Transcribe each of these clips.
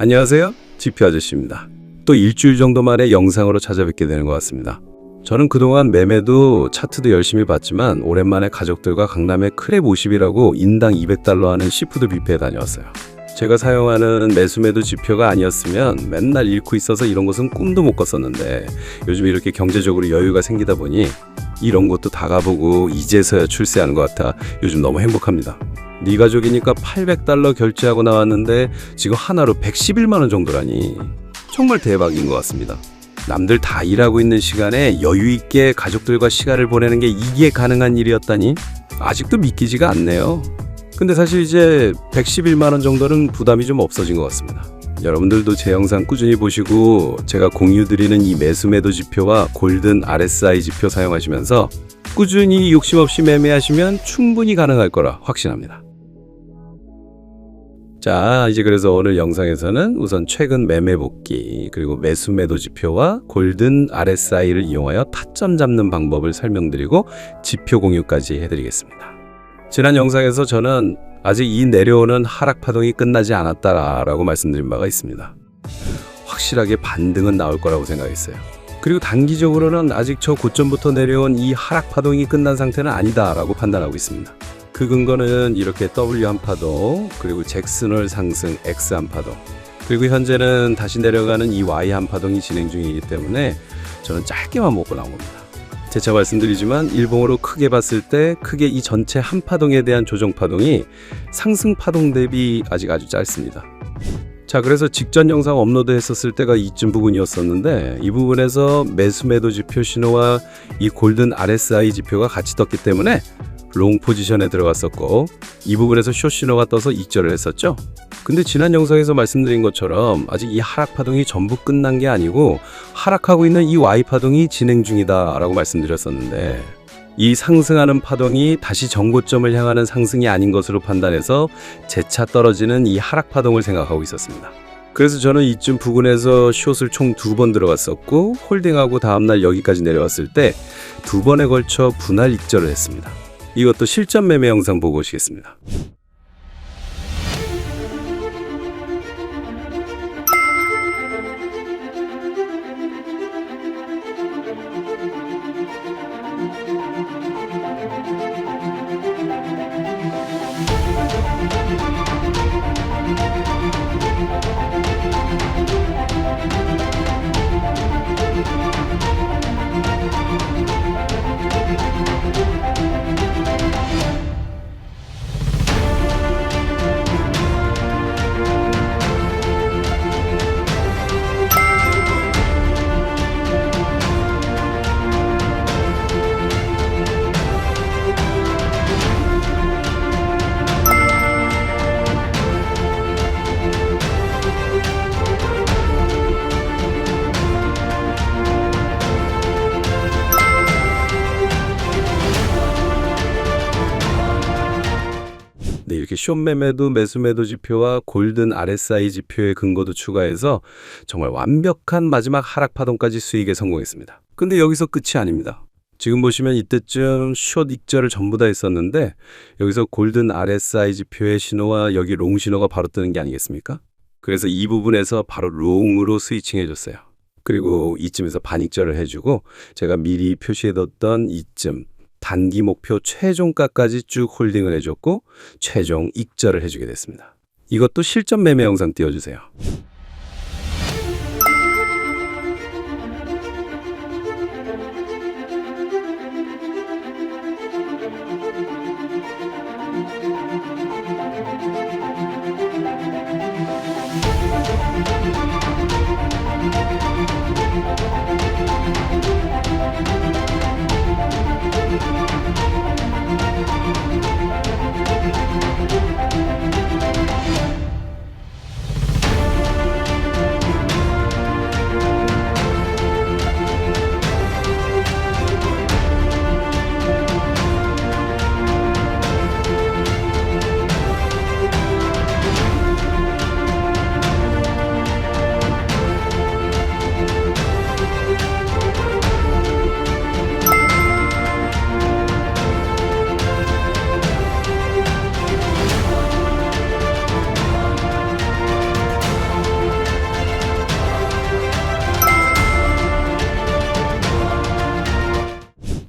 안녕하세요. 지표 아저씨입니다. 또 일주일 정도 만에 영상으로 찾아뵙게 되는 것 같습니다. 저는 그동안 매매도 차트도 열심히 봤지만 오랜만에 가족들과 강남의 크랩 50이라고 인당 200달러 하는 시푸드 뷔페에 다녀왔어요. 제가 사용하는 매수매도 지표가 아니었으면 맨날 잃고 있어서 이런 것은 꿈도 못 꿨었는데 요즘 이렇게 경제적으로 여유가 생기다 보니 이런 것도 다 가보고 이제서야 출세하는 것 같아 요즘 너무 행복합니다. 네 가족이니까 800달러 결제하고 나왔는데 지금 하나로 111만 원 정도라니 정말 대박인 것 같습니다. 남들 다 일하고 있는 시간에 여유 있게 가족들과 시간을 보내는 게 이게 가능한 일이었다니 아직도 믿기지가 않네요. 근데 사실 이제 111만 원 정도는 부담이 좀 없어진 것 같습니다. 여러분들도 제 영상 꾸준히 보시고 제가 공유드리는 이 매수매도 지표와 골든 RSI 지표 사용하시면서 꾸준히 욕심 없이 매매하시면 충분히 가능할 거라 확신합니다. 자, 이제 그래서 오늘 영상에서는 우선 최근 매매 복귀, 그리고 매수 매도 지표와 골든 RSI를 이용하여 타점 잡는 방법을 설명드리고 지표 공유까지 해드리겠습니다. 지난 영상에서 저는 아직 이 내려오는 하락 파동이 끝나지 않았다라고 말씀드린 바가 있습니다. 확실하게 반등은 나올 거라고 생각했어요. 그리고 단기적으로는 아직 저 고점부터 내려온 이 하락 파동이 끝난 상태는 아니다라고 판단하고 있습니다. 그 근거는 이렇게 W 한 파동, 그리고 잭슨홀 상승 X 한 파동, 그리고 현재는 다시 내려가는 이 Y 한 파동이 진행 중이기 때문에 저는 짧게만 먹고 나온 겁니다. 재차 말씀드리지만 일봉으로 크게 봤을 때 크게 이 전체 한 파동에 대한 조정 파동이 상승 파동 대비 아직 아주 짧습니다. 자, 그래서 직전 영상 업로드 했었을 때가 이쯤 부분이었었는데 이 부분에서 매수 매도 지표 신호와 이 골든 RSI 지표가 같이 떴기 때문에 롱 포지션에 들어갔었고 이 부분에서 숏 신호가 떠서 익절을 했었죠. 근데 지난 영상에서 말씀드린 것처럼 아직 이 하락 파동이 전부 끝난 게 아니고 하락하고 있는 이 Y 파동이 진행 중이다라고 말씀드렸었는데 이 상승하는 파동이 다시 정고점을 향하는 상승이 아닌 것으로 판단해서 재차 떨어지는 이 하락 파동을 생각하고 있었습니다. 그래서 저는 이쯤 부근에서 숏을 총 두 번 들어갔었고 홀딩하고 다음날 여기까지 내려왔을 때 두 번에 걸쳐 분할 익절을 했습니다. 이것도 실전 매매 영상 보고 오시겠습니다. 이렇게 숏 매매도 매수 매도 지표와 골든 RSI 지표의 근거도 추가해서 정말 완벽한 마지막 하락 파동까지 수익에 성공했습니다. 근데 여기서 끝이 아닙니다. 지금 보시면 이때쯤 숏 익절을 전부 다 했었는데 여기서 골든 RSI 지표의 신호와 여기 롱 신호가 바로 뜨는 게 아니겠습니까? 그래서 이 부분에서 바로 롱으로 스위칭 해 줬어요. 그리고 이쯤에서 반익절을 해주고 제가 미리 표시해뒀던 이쯤 단기 목표 최종가까지 쭉 홀딩을 해줬고 최종 익절을 해주게 됐습니다. 이것도 실전 매매 영상 띄워주세요.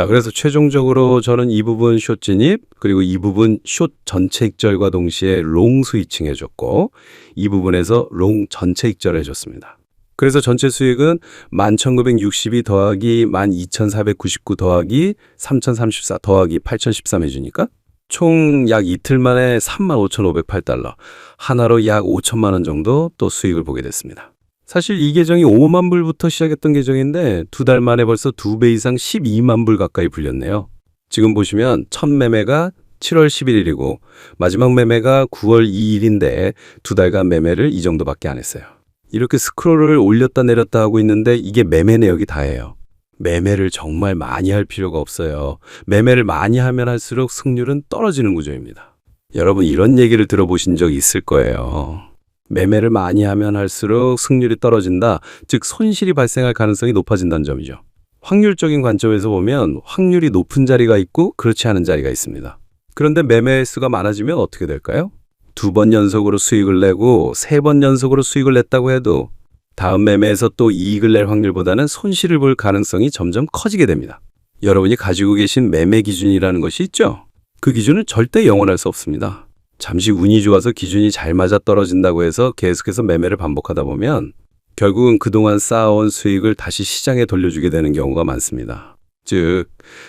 자, 그래서 최종적으로 저는 이 부분 숏 진입, 그리고 이 부분 숏 전체 익절과 동시에 롱 스위칭 해줬고, 이 부분에서 롱 전체 익절 해줬습니다. 그래서 전체 수익은 11,962 더하기 12,499 더하기 3,034 더하기 8,013 해주니까 총 약 이틀 만에 35,508달러, 하나로 약 5천만 원 정도 또 수익을 보게 됐습니다. 사실 이 계정이 5만 불부터 시작했던 계정인데 두 달 만에 벌써 두 배 이상 12만 불 가까이 불렸네요. 지금 보시면 첫 매매가 7월 11일이고 마지막 매매가 9월 2일인데 두 달간 매매를 이 정도밖에 안 했어요. 이렇게 스크롤을 올렸다 내렸다 하고 있는데 이게 매매 내역이 다예요. 매매를 정말 많이 할 필요가 없어요. 매매를 많이 하면 할수록 승률은 떨어지는 구조입니다. 여러분 이런 얘기를 들어보신 적 있을 거예요. 매매를 많이 하면 할수록 승률이 떨어진다, 즉 손실이 발생할 가능성이 높아진다는 점이죠. 확률적인 관점에서 보면 확률이 높은 자리가 있고 그렇지 않은 자리가 있습니다. 그런데 매매 수가 많아지면 어떻게 될까요? 두 번 연속으로 수익을 내고 세 번 연속으로 수익을 냈다고 해도 다음 매매에서 또 이익을 낼 확률보다는 손실을 볼 가능성이 점점 커지게 됩니다. 여러분이 가지고 계신 매매 기준이라는 것이 있죠? 그 기준은 절대 영원할 수 없습니다. 잠시 운이 좋아서 기준이 잘 맞아 떨어진다고 해서 계속해서 매매를 반복하다 보면 결국은 그동안 쌓아온 수익을 다시 시장에 돌려주게 되는 경우가 많습니다. 즉,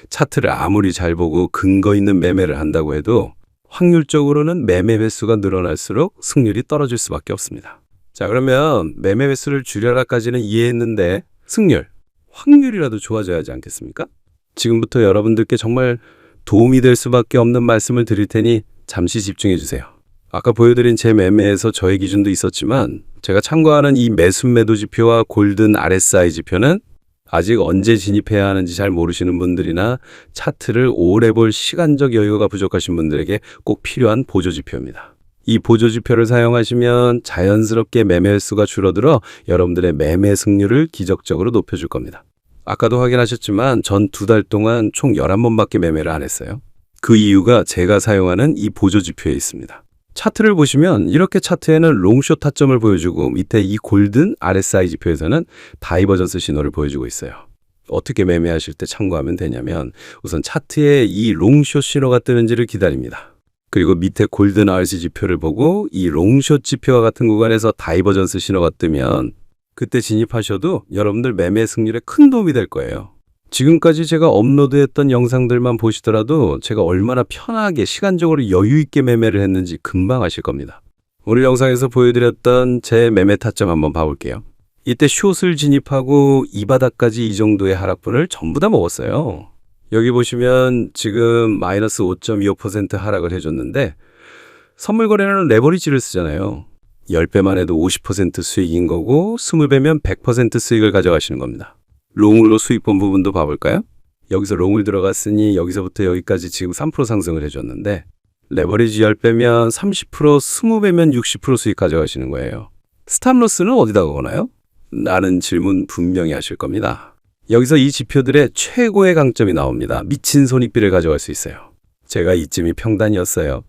차트를 아무리 잘 보고 근거 있는 매매를 한다고 해도 확률적으로는 매매 횟수가 늘어날수록 승률이 떨어질 수밖에 없습니다. 자, 그러면 매매 횟수를 줄여라까지는 이해했는데 승률, 확률이라도 좋아져야 하지 않겠습니까? 지금부터 여러분들께 정말 도움이 될 수밖에 없는 말씀을 드릴 테니 잠시 집중해 주세요. 아까 보여드린 제 매매에서 저의 기준도 있었지만 제가 참고하는 이 매순 매도 지표와 골든 RSI 지표는 아직 언제 진입해야 하는지 잘 모르시는 분들이나 차트를 오래 볼 시간적 여유가 부족하신 분들에게 꼭 필요한 보조 지표입니다. 이 보조 지표를 사용하시면 자연스럽게 매매 횟수가 줄어들어 여러분들의 매매 승률을 기적적으로 높여줄 겁니다. 아까도 확인하셨지만 전 두 달 동안 총 11번밖에 매매를 안 했어요. 그 이유가 제가 사용하는 이 보조 지표에 있습니다. 차트를 보시면 이렇게 차트에는 롱숏 타점을 보여주고 밑에 이 골든 RSI 지표에서는 다이버전스 신호를 보여주고 있어요. 어떻게 매매하실 때 참고하면 되냐면 우선 차트에 이 롱숏 신호가 뜨는지를 기다립니다. 그리고 밑에 골든 RSI 지표를 보고 이 롱숏 지표와 같은 구간에서 다이버전스 신호가 뜨면 그때 진입하셔도 여러분들 매매 승률에 큰 도움이 될 거예요. 지금까지 제가 업로드했던 영상들만 보시더라도 제가 얼마나 편하게 시간적으로 여유 있게 매매를 했는지 금방 아실 겁니다. 오늘 영상에서 보여드렸던 제 매매 타점 한번 봐볼게요. 이때 숏을 진입하고 이 바닥까지 이 정도의 하락분을 전부 다 먹었어요. 여기 보시면 지금 마이너스 5.25% 하락을 해줬는데 선물 거래는 레버리지를 쓰잖아요. 10배만 해도 50% 수익인 거고 20배면 100% 수익을 가져가시는 겁니다. 롱으로 수익 본 부분도 봐볼까요? 여기서 롱을 들어갔으니 여기서부터 여기까지 지금 3% 상승을 해줬는데 레버리지 10배면 30%, 20배면 60% 수익 가져가시는 거예요. 스탑로스는 어디다 거나요? 라는 질문 분명히 하실 겁니다. 여기서 이 지표들의 최고의 강점이 나옵니다. 미친 손익비를 가져갈 수 있어요. 제가 이쯤이 평단이었어요.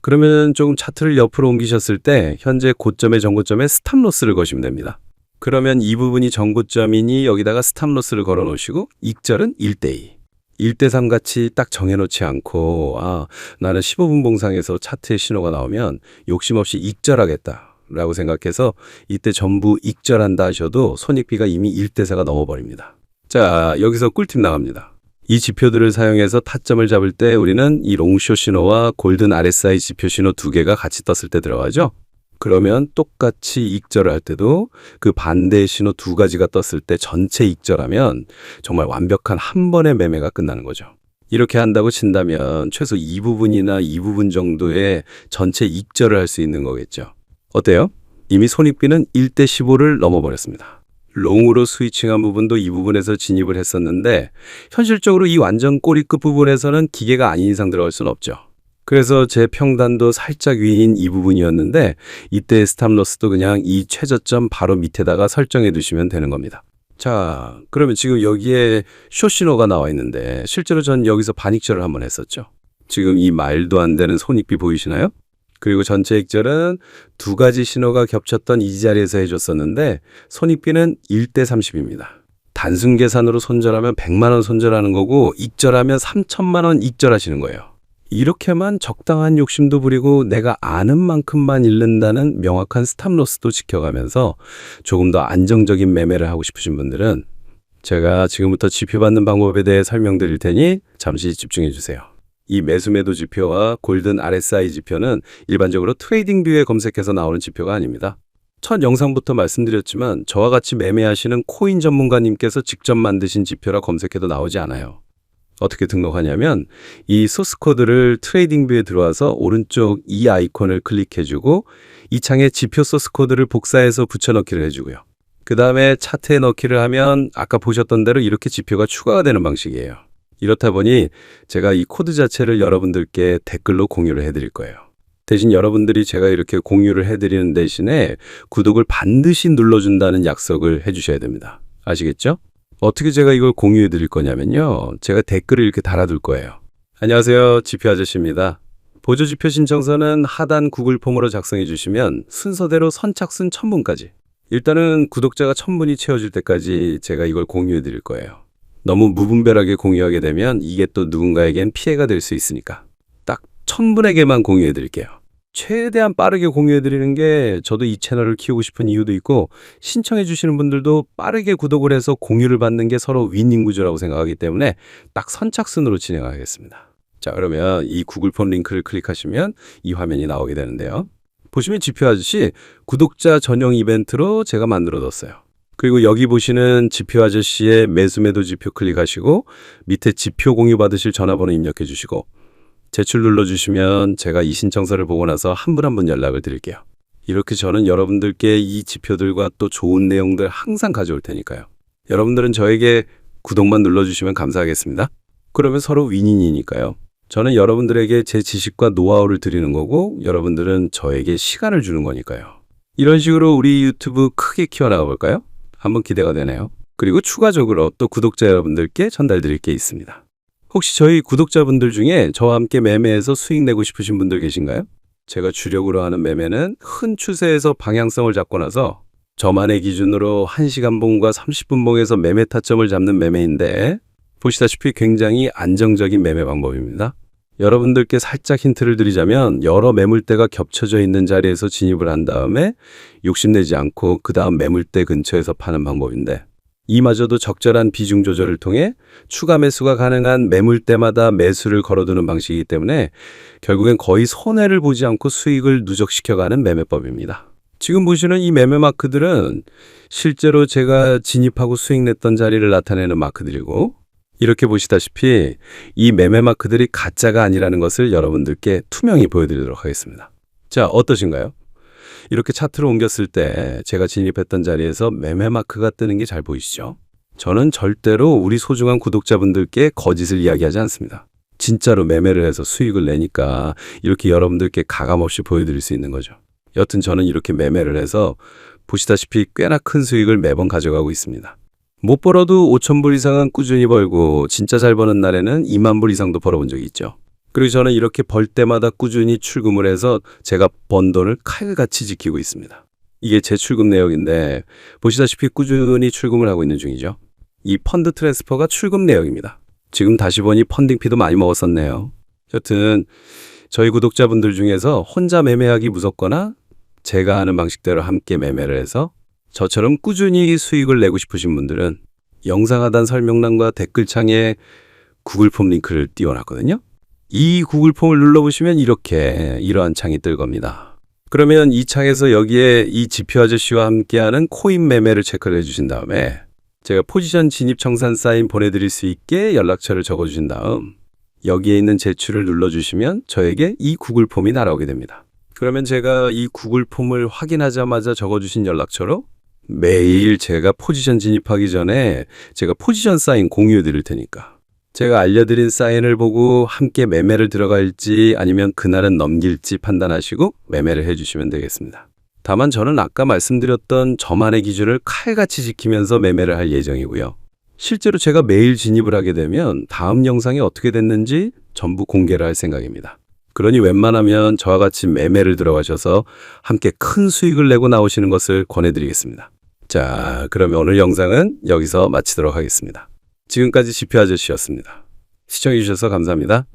그러면 조금 차트를 옆으로 옮기셨을 때 현재 고점의 전고점에 스탑로스를 거시면 됩니다. 그러면 이 부분이 전고점이니 여기다가 스탑로스를 걸어 놓으시고 익절은 1대2. 1대3 같이 딱 정해놓지 않고 아 나는 15분 봉상에서 차트의 신호가 나오면 욕심 없이 익절하겠다 라고 생각해서 이때 전부 익절한다 하셔도 손익비가 이미 1대4가 넘어버립니다. 자 여기서 꿀팁 나갑니다. 이 지표들을 사용해서 타점을 잡을 때 우리는 이 롱쇼 신호와 골든 RSI 지표 신호 두 개가 같이 떴을 때 들어가죠. 그러면 똑같이 익절을 할 때도 그 반대의 신호 두 가지가 떴을 때 전체 익절하면 정말 완벽한 한 번의 매매가 끝나는 거죠. 이렇게 한다고 친다면 최소 이 부분이나 이 부분 정도의 전체 익절을 할 수 있는 거겠죠. 어때요? 이미 손익비는 1대 15를 넘어버렸습니다. 롱으로 스위칭한 부분도 이 부분에서 진입을 했었는데 현실적으로 이 완전 꼬리끝 부분에서는 기계가 아닌 이상 들어갈 수는 없죠. 그래서 제 평단도 살짝 위인 이 부분이었는데 이때 스탑로스도 그냥 이 최저점 바로 밑에다가 설정해 두시면 되는 겁니다. 자, 그러면 지금 여기에 숏 신호가 나와 있는데 실제로 전 여기서 반익절을 한번 했었죠. 지금 이 말도 안 되는 손익비 보이시나요? 그리고 전체 익절은 두 가지 신호가 겹쳤던 이 자리에서 해줬었는데 손익비는 1대 30입니다. 단순 계산으로 손절하면 100만 원 손절하는 거고 익절하면 3천만 원 익절하시는 거예요. 이렇게만 적당한 욕심도 부리고 내가 아는 만큼만 잃는다는 명확한 스탑로스도 지켜가면서 조금 더 안정적인 매매를 하고 싶으신 분들은 제가 지금부터 지표 받는 방법에 대해 설명드릴 테니 잠시 집중해 주세요. 이 매수 매도 지표와 골든 RSI 지표는 일반적으로 트레이딩 뷰에 검색해서 나오는 지표가 아닙니다. 첫 영상부터 말씀드렸지만 저와 같이 매매하시는 코인 전문가님께서 직접 만드신 지표라 검색해도 나오지 않아요. 어떻게 등록하냐면 이 소스 코드를 트레이딩 뷰에 들어와서 오른쪽 이 아이콘을 클릭해주고 이 창에 지표 소스 코드를 복사해서 붙여넣기를 해주고요. 그 다음에 차트에 넣기를 하면 아까 보셨던 대로 이렇게 지표가 추가가 되는 방식이에요. 이렇다 보니 제가 이 코드 자체를 여러분들께 댓글로 공유를 해드릴 거예요. 대신 여러분들이 제가 이렇게 공유를 해드리는 대신에 구독을 반드시 눌러준다는 약속을 해주셔야 됩니다. 아시겠죠? 어떻게 제가 이걸 공유해 드릴 거냐면요. 제가 댓글을 이렇게 달아둘 거예요. 안녕하세요. 지표 아저씨입니다. 보조 지표 신청서는 하단 구글 폼으로 작성해 주시면 순서대로 선착순 1000분까지. 일단은 구독자가 1000분이 채워질 때까지 제가 이걸 공유해 드릴 거예요. 너무 무분별하게 공유하게 되면 이게 또 누군가에겐 피해가 될 수 있으니까. 딱 1000분에게만 공유해 드릴게요. 최대한 빠르게 공유해 드리는 게 저도 이 채널을 키우고 싶은 이유도 있고 신청해 주시는 분들도 빠르게 구독을 해서 공유를 받는 게 서로 윈윈 구조라고 생각하기 때문에 딱 선착순으로 진행하겠습니다. 자, 그러면 이 구글 폼 링크를 클릭하시면 이 화면이 나오게 되는데요. 보시면 지표 아저씨 구독자 전용 이벤트로 제가 만들어 뒀어요. 그리고 여기 보시는 지표 아저씨의 매수 매도 지표 클릭하시고 밑에 지표 공유 받으실 전화번호 입력해 주시고 제출 눌러주시면 제가 이 신청서를 보고 나서 한 분 한 분 연락을 드릴게요. 이렇게 저는 여러분들께 이 지표들과 또 좋은 내용들 항상 가져올 테니까요. 여러분들은 저에게 구독만 눌러주시면 감사하겠습니다. 그러면 서로 윈윈이니까요. 저는 여러분들에게 제 지식과 노하우를 드리는 거고 여러분들은 저에게 시간을 주는 거니까요. 이런 식으로 우리 유튜브 크게 키워나가 볼까요? 한번 기대가 되네요. 그리고 추가적으로 또 구독자 여러분들께 전달드릴 게 있습니다. 혹시 저희 구독자분들 중에 저와 함께 매매해서 수익 내고 싶으신 분들 계신가요? 제가 주력으로 하는 매매는 큰 추세에서 방향성을 잡고 나서 저만의 기준으로 1시간 봉과 30분 봉에서 매매 타점을 잡는 매매인데 보시다시피 굉장히 안정적인 매매 방법입니다. 여러분들께 살짝 힌트를 드리자면 여러 매물대가 겹쳐져 있는 자리에서 진입을 한 다음에 욕심내지 않고 그 다음 매물대 근처에서 파는 방법인데 이마저도 적절한 비중 조절을 통해 추가 매수가 가능한 매물대마다 매수를 걸어두는 방식이기 때문에 결국엔 거의 손해를 보지 않고 수익을 누적시켜가는 매매법입니다. 지금 보시는 이 매매 마크들은 실제로 제가 진입하고 수익 냈던 자리를 나타내는 마크들이고 이렇게 보시다시피 이 매매 마크들이 가짜가 아니라는 것을 여러분들께 투명히 보여드리도록 하겠습니다. 자, 어떠신가요? 이렇게 차트로 옮겼을 때 제가 진입했던 자리에서 매매 마크가 뜨는 게 잘 보이시죠? 저는 절대로 우리 소중한 구독자분들께 거짓을 이야기하지 않습니다. 진짜로 매매를 해서 수익을 내니까 이렇게 여러분들께 가감없이 보여드릴 수 있는 거죠. 여튼 저는 이렇게 매매를 해서 보시다시피 꽤나 큰 수익을 매번 가져가고 있습니다. 못 벌어도 5천 불 이상은 꾸준히 벌고 진짜 잘 버는 날에는 2만 불 이상도 벌어본 적이 있죠. 그리고 저는 이렇게 벌 때마다 꾸준히 출금을 해서 제가 번 돈을 칼같이 지키고 있습니다. 이게 제 출금 내역인데 보시다시피 꾸준히 출금을 하고 있는 중이죠. 이 펀드 트랜스퍼가 출금 내역입니다. 지금 다시 보니 펀딩피도 많이 먹었었네요. 여튼 저희 구독자분들 중에서 혼자 매매하기 무섭거나 제가 하는 방식대로 함께 매매를 해서 저처럼 꾸준히 수익을 내고 싶으신 분들은 영상 하단 설명란과 댓글창에 구글 폼 링크를 띄워놨거든요. 이 구글 폼을 눌러보시면 이렇게 이러한 창이 뜰 겁니다. 그러면 이 창에서 여기에 이 지표 아저씨와 함께하는 코인 매매를 체크를 해주신 다음에 제가 포지션 진입 청산 사인 보내드릴 수 있게 연락처를 적어주신 다음 여기에 있는 제출을 눌러주시면 저에게 이 구글 폼이 날아오게 됩니다. 그러면 제가 이 구글 폼을 확인하자마자 적어주신 연락처로 매일 제가 포지션 진입하기 전에 제가 포지션 사인 공유해 드릴 테니까 제가 알려드린 사인을 보고 함께 매매를 들어갈지 아니면 그날은 넘길지 판단하시고 매매를 해주시면 되겠습니다. 다만 저는 아까 말씀드렸던 저만의 기준을 칼같이 지키면서 매매를 할 예정이고요. 실제로 제가 매일 진입을 하게 되면 다음 영상이 어떻게 됐는지 전부 공개를 할 생각입니다. 그러니 웬만하면 저와 같이 매매를 들어가셔서 함께 큰 수익을 내고 나오시는 것을 권해드리겠습니다. 자, 그러면 오늘 영상은 여기서 마치도록 하겠습니다. 지금까지 지표 아저씨였습니다. 시청해주셔서 감사합니다.